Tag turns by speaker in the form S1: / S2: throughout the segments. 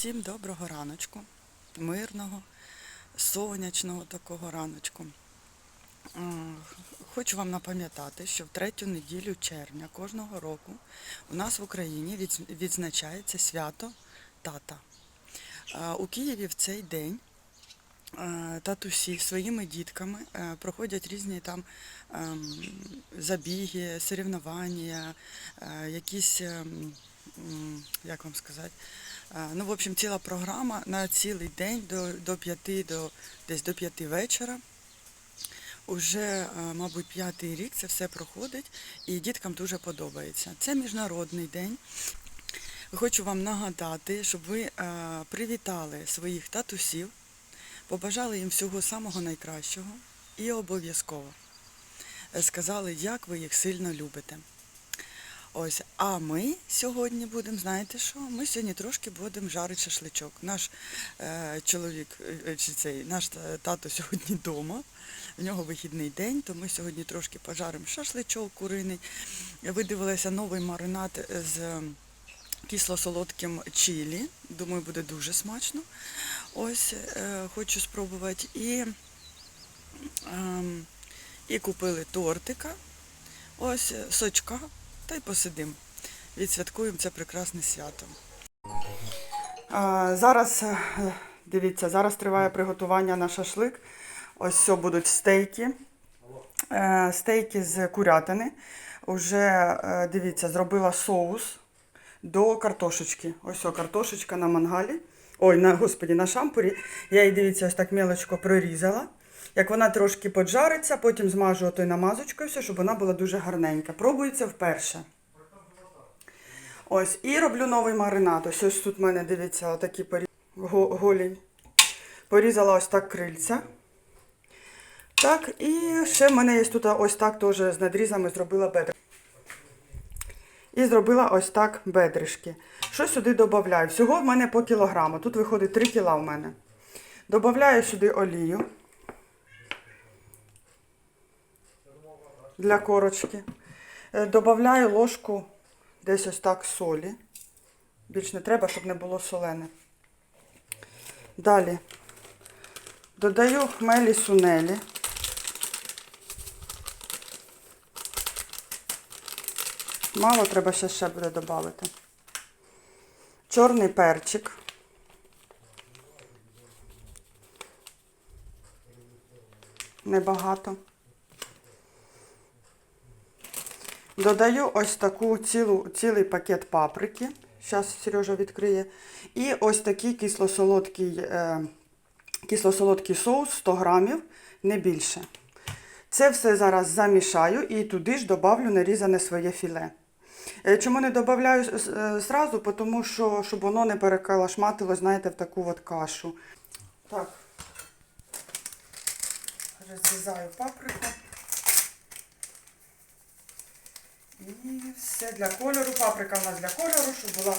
S1: Всім доброго раночку, мирного, сонячного такого раночку. Хочу вам напам'ятати, що в третю неділю червня кожного року у нас в Україні відзначається свято тата. Е, У Києві в цей день е, татусі своїми дітками е, проходять різні там ем, забіги, соревнування, е, якісь, ем, як вам сказати, ну, в общем, ціла програма на цілий день до, до 5, до, десь до 5 вечора. Уже, мабуть, п'ятий рік це все проходить і діткам дуже подобається. Це міжнародний день. Хочу вам нагадати, щоб ви привітали своїх татусів, побажали їм всього самого найкращого і обов'язково е, сказали, як ви їх сильно любите. Ось, а ми сьогодні будемо, знаєте що? Ми сьогодні трошки будемо жарити шашличок. Наш е, чоловік, е, чи цей, наш тато сьогодні вдома, в нього вихідний день, то ми сьогодні трошки пожаримо шашличок куриний. Я видивилася новий маринад з е, кисло-солодким чилі. Думаю, буде дуже смачно. Ось е, хочу спробувати. І, ем, і купили тортика, ось е, сочка, та й посидимо. Відсвяткуємо це прекрасне свято. А, зараз, е, дивіться, зараз триває приготування на шашлик. Ось все будуть стейки. Е, Стейки з курятини. Уже, е, дивіться, зробила соус до картошечки. Ось о, картошечка на мангалі. Ой, на, господі, на шампурі. Я її, дивіться, ось так мелочко прорізала. Як вона трошки поджариться, потім змажу отою намазочкою, все, щоб вона була дуже гарненька. Пробується вперше. Ось, і роблю новий маринад. Ось ось тут в мене, дивіться, отакі порі... голі. Порізала ось так крильця. Так, і ще в мене є тут ось так теж з надрізами зробила бедра. І зробила ось так бедришки. Що сюди додаю? Всього в мене по кілограму. Тут виходить 3 кіла в мене. Добавляю сюди олію для корочки. Е, Добавляю ложку десь ось так солі. Більш не треба, щоб не було солене. Далі додаю хмелі сунелі. Мало треба ще ще буде додати. Чорний перчик. Небагато. Додаю ось таку цілу, цілий пакет паприки. Зараз Сережа відкриє. І ось такий кисло-солодкий, е, кисло-солодкий соус 100 грамів, не більше. Це все зараз замішаю і туди ж добавлю нарізане своє філе. Е, Чому не додаю зразу? Тому що щоб воно не перекалашматило, знаєте, в таку от кашу. Так, розрізаю паприку. І все для кольору. Паприка у нас для кольору, щоб була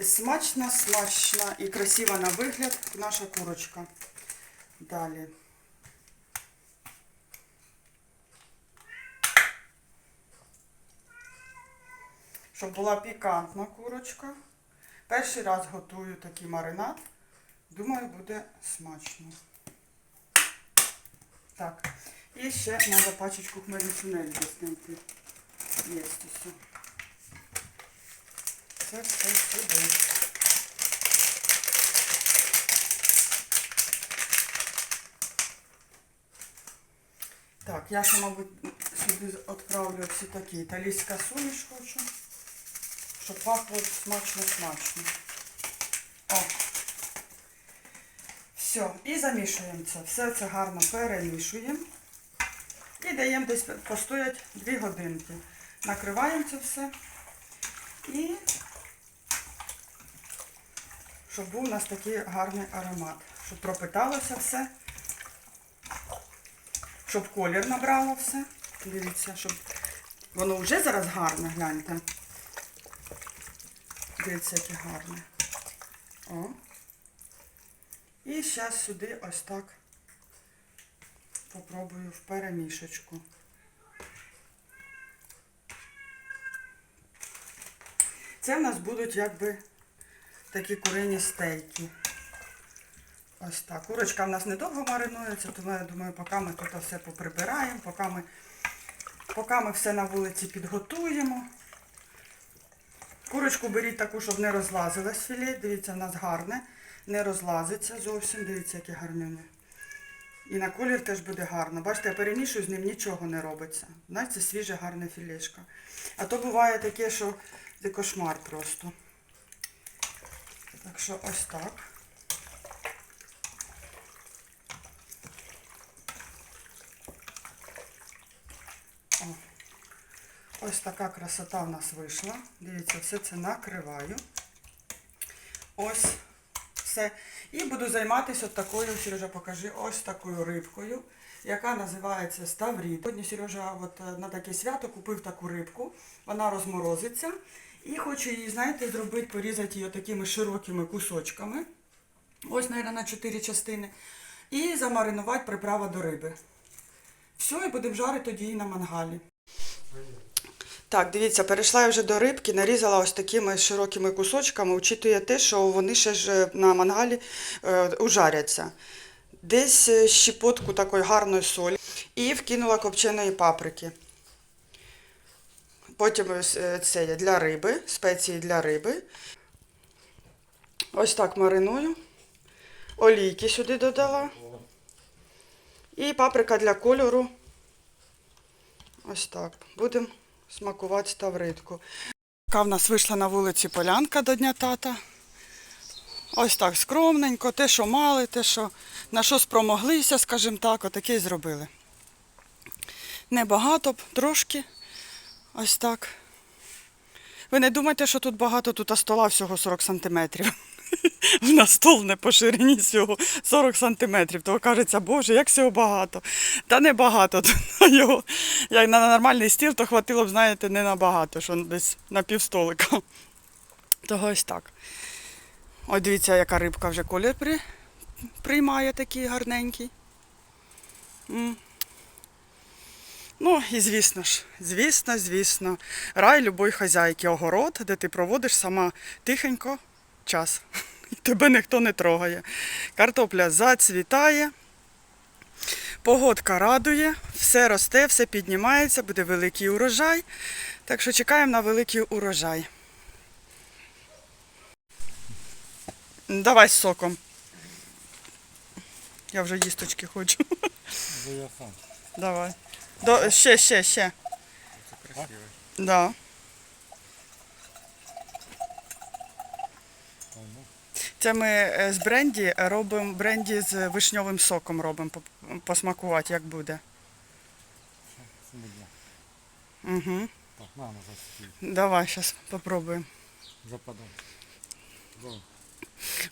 S1: смачна, смачна і красива на вигляд наша курочка. Далі. Щоб була пікантна курочка. Перший раз готую такий маринад. Думаю, буде смачно. Так. І ще треба пачечку хмельницюнелі знайти. Є все. Це все сюди. Так, я ще, мабуть, сюди відправлю всі такі італійська суміш хочу, щоб пахло смачно-смачно. О. Все, і замішуємо це. Все це гарно перемішуємо. І даємо десь постоять 2 годинки. Накриваємо це все. І щоб був у нас такий гарний аромат. Щоб пропиталося все. Щоб колір набрало все. Дивіться, щоб воно вже зараз гарне, гляньте. Дивіться, яке гарне. О. І зараз сюди ось так попробую в перемішечку. Це в нас будуть якби такі курині стейки. Ось так. Курочка в нас недовго маринується, тому я думаю, поки ми тут все поприбираємо, поки ми, поки ми все на вулиці підготуємо. Курочку беріть таку, щоб не розлазилось філе. Дивіться, в нас гарне, не розлазиться зовсім. Дивіться, яке гарнюне. І на колір теж буде гарно. Бачите, я перемішую, з ним нічого не робиться. Знаєте, це свіже гарне філешка. А то буває таке, що це кошмар просто. Так що ось так. О. Ось така красота в нас вийшла. Дивіться, все це накриваю. Ось все. І буду займатися от такою, Сережа, покажи, ось такою рибкою, яка називається ставрід. Сьогодні Сережа от, е, на таке свято купив таку рибку, вона розморозиться. І хочу її, знаєте, зробити, порізати її такими широкими кусочками. Ось, мабуть, на 4 частини. І замаринувати приправа до риби. Все, і будемо жарити тоді її на мангалі. Так, дивіться, перейшла я вже до рибки, нарізала ось такими широкими кусочками, учитує те, що вони ще ж на мангалі е, ужаряться. Десь е, щепотку такої гарної солі і вкинула копченої паприки. Потім е, це є для риби, спеції для риби. Ось так мариную. Олійки сюди додала. І паприка для кольору. Ось так. Будемо смакувати ставридку. Така в нас вийшла на вулиці полянка до Дня тата. Ось так скромненько, те, що мали, те, що на що спромоглися, скажімо так, отаке й зробили. Небагато, трошки. Ось так. Ви не думайте, що тут багато, тут стола всього 40 сантиметрів. В нас стол не по ширині всього 40 сантиметрів. То кажеться, боже, як всього багато. Та не багато. Тут його, як на нормальний стіл, то хватило б, знаєте, не на багато, що десь на півстолика. Того ось так. Ось дивіться, яка рибка вже колір при, приймає такий гарненький. Ну і звісно ж, звісно, звісно, рай любої хазяйки, огород, де ти проводиш сама тихенько час. І тебе ніхто не трогає. Картопля зацвітає, погодка радує, все росте, все піднімається, буде великий урожай. Так що чекаємо на великий урожай. Давай з соком. Я вже їсточки хочу. Давай. До, ще, ще, ще.
S2: Це красиво.
S1: Да. Це ми е, з бренді робимо бренді з вишньовим соком робимо посмакувати, як буде. Угу.
S2: Так.
S1: Давай, зараз попробуємо.
S2: Западай.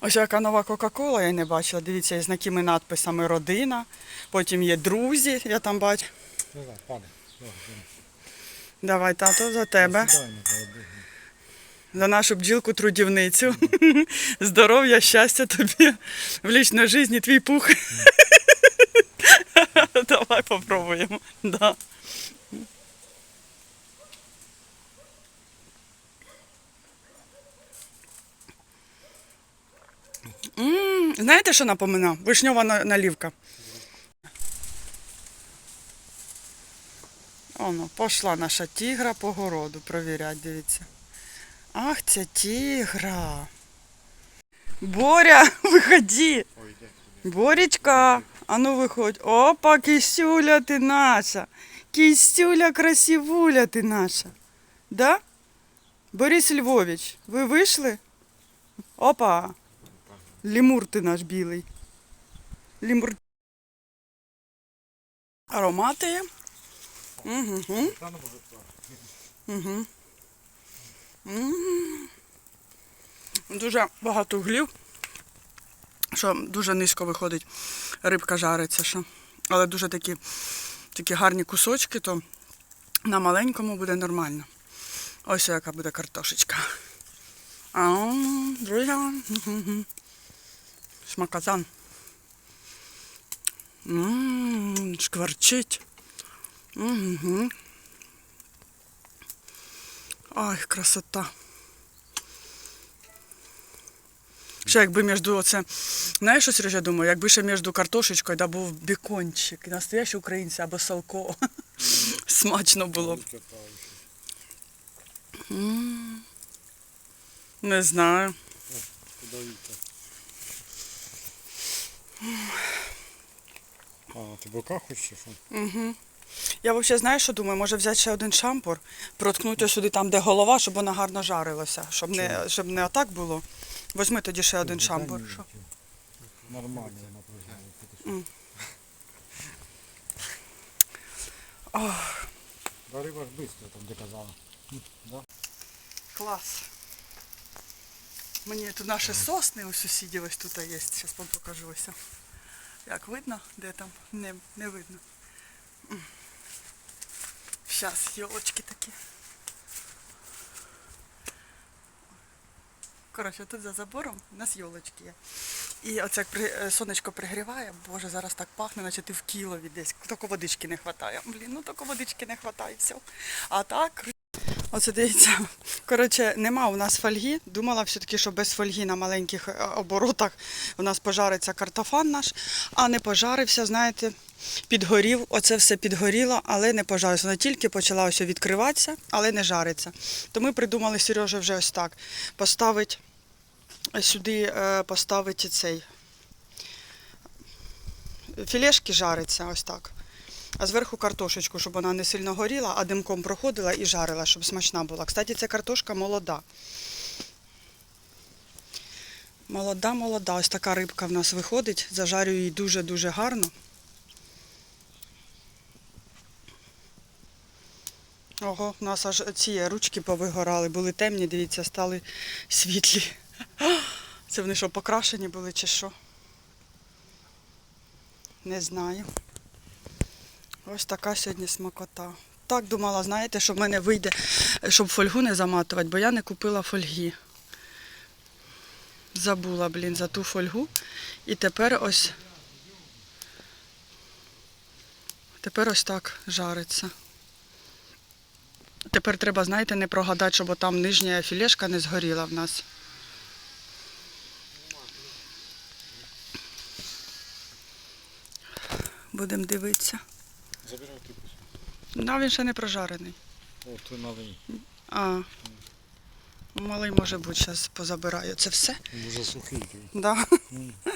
S1: Ось яка нова Кока-Кола, я не бачила. Дивіться, є з такими надписами родина, потім є друзі, я там бачу.
S2: Падай. Давай,
S1: тато, за тебе. За нашу бджілку трудівницю. Здоров'я, щастя тобі в лічній житті твій пух. Давай попробуємо. Да. М, Знаєте, що напоминав? Вишньова налівка. Оно, пішла наша тігра по городу провіряти, дивіться. Ах, ця тігра. Боря, виходи. Боречка, а ну виходь. Опа, кисюля ти наша. Кисюля красивуля ти наша. Да? Борис Львович, ви вийшли? Опа. Лемур ти наш білий. Лемур. Аромати. Дуже багато углів, що дуже низько виходить, рибка жариться. Що. Але дуже такі, такі гарні кусочки, то на маленькому буде нормально. Ось яка буде картошечка. А, друзі. мгм. Шкварчить. Угу. Ай, красота. Ще якби між оце, знаєш, що Сережа, я думаю, якби ще між картошечкою да, був бікончик, настоящий українці або салко. Смачно було б. Не знаю.
S2: А, ти бока хочеш?
S1: Угу. Я взагалі знаю, що думаю, може взяти ще один шампур, проткнути сюди там, де голова, щоб вона гарно жарилася, щоб не, щоб не отак було. Возьми тоді ще один шампур. Що?
S2: Нормально вона проживає. Да риба ж швидко, там де казала. Да?
S1: клас. Мені тут наші сосни у сусідів ось тут є. Зараз вам покажу ось. Як видно, де там? Не, не видно. Зараз йолочки такі. Коротше, тут за забором у нас йолочки є. І оце як при, е, сонечко пригріває, боже, зараз так пахне, наче ти в Кілові десь. Тільки водички не вистачає. Блін, ну тільки водички не вистачає, все. А так. Оце дивіться. Коротше, нема у нас фольги. Думала все-таки, що без фольги на маленьких е, оборотах у нас пожариться картофан наш, а не пожарився, знаєте, підгорів. Оце все підгоріло, але не пожарився. Воно тільки почала ось відкриватися, але не жариться. То ми придумали Сережа вже ось так. Поставить сюди е, поставити цей. Філешки жариться ось так. А зверху картошечку, щоб вона не сильно горіла, а димком проходила і жарила, щоб смачна була. Кстати, ця картошка молода. Молода, молода. Ось така рибка в нас виходить. Зажарюю її дуже-дуже гарно. Ого, у нас аж ці ручки повигорали, були темні, дивіться, стали світлі. Це вони що, покрашені були чи що? Не знаю. Ось така сьогодні смакота. Так думала, знаєте, що в мене вийде, щоб фольгу не заматувати, бо я не купила фольги. Забула, блін, за ту фольгу. І тепер ось. Тепер ось так жариться. Тепер треба, знаєте, не прогадати, щоб там нижня філешка не згоріла в нас. Будемо дивитися.
S2: Забирай ти кусок.
S1: Да, він ще не прожарений.
S2: О, ти малий.
S1: А. Малий може бути, зараз позабираю. Це все?
S2: Вже сухий.
S1: Да.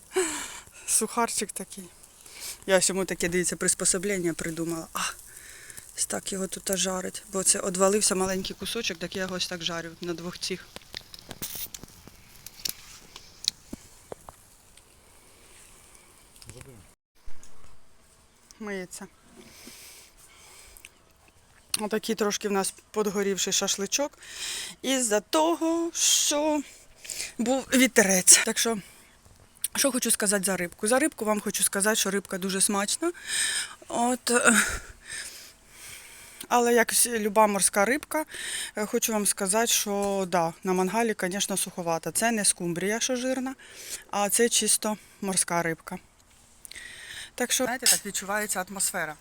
S1: Сухарчик такий. Я ось йому таке, дивіться, приспособлення придумала. А, ось так його тут жарить. Бо це одвалився маленький кусочок, так я його ось так жарю на двох цих. Миється. Отакий трошки в нас подгорівший шашличок. Із-за того, що був вітерець. Так що, що хочу сказати за рибку? За рибку вам хочу сказати, що рибка дуже смачна. От, е, але як люба морська рибка, е, хочу вам сказати, що да, на мангалі, звісно, суховата. Це не скумбрія, що жирна, а це чисто морська рибка. Так що, знаєте, так відчувається атмосфера.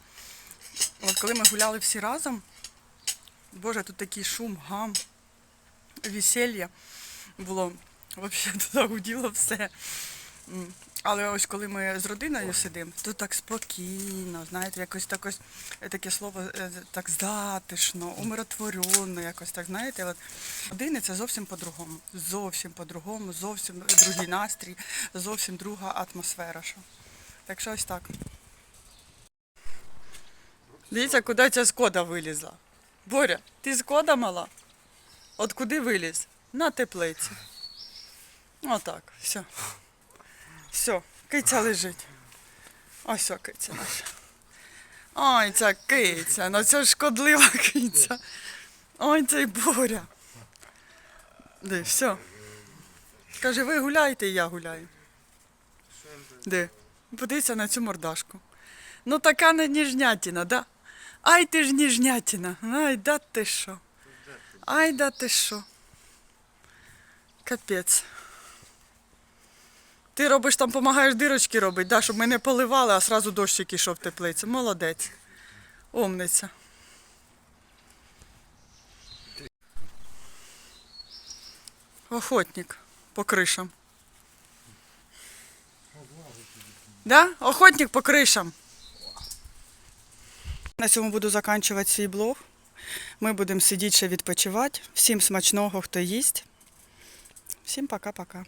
S1: От коли ми гуляли всі разом, боже, тут такий шум, гам, весілля було. Взагалі туди гуділо все. Але ось коли ми з родиною сидимо, то так спокійно, знаєте, якось так ось, е, таке слово е, так затишно, умиротворено, якось так, знаєте, от родини це зовсім по-другому. Зовсім по-другому, зовсім другий настрій, зовсім друга атмосфера. Що. Так що ось так. Дивіться, куди ця скода вилізла. Боря, ти скода мала? От куди виліз? На теплиці. Отак, все. Все, киця лежить. Ось о, киця наша. Ой, ця киця, ну це шкодлива киця. Ой, цей Боря. Де, все. Каже, ви гуляйте, і я гуляю. Де? Подивися на цю мордашку. Ну така не ніжнятіна, да? Ай ти ж ніжнятіна. Ай, да ти що. Ай, да ти що. Капець. Ти робиш там, допомагаєш дирочки робити, да, щоб ми не поливали, а сразу дощик ішов в теплицю. Молодець. Умниця. Охотник по кришам. Да? Охотник по кришам. На цьому буду закінчувати свій блог. Ми будемо сидіти ще відпочивати. Всім смачного, хто їсть. Всім пока-пока.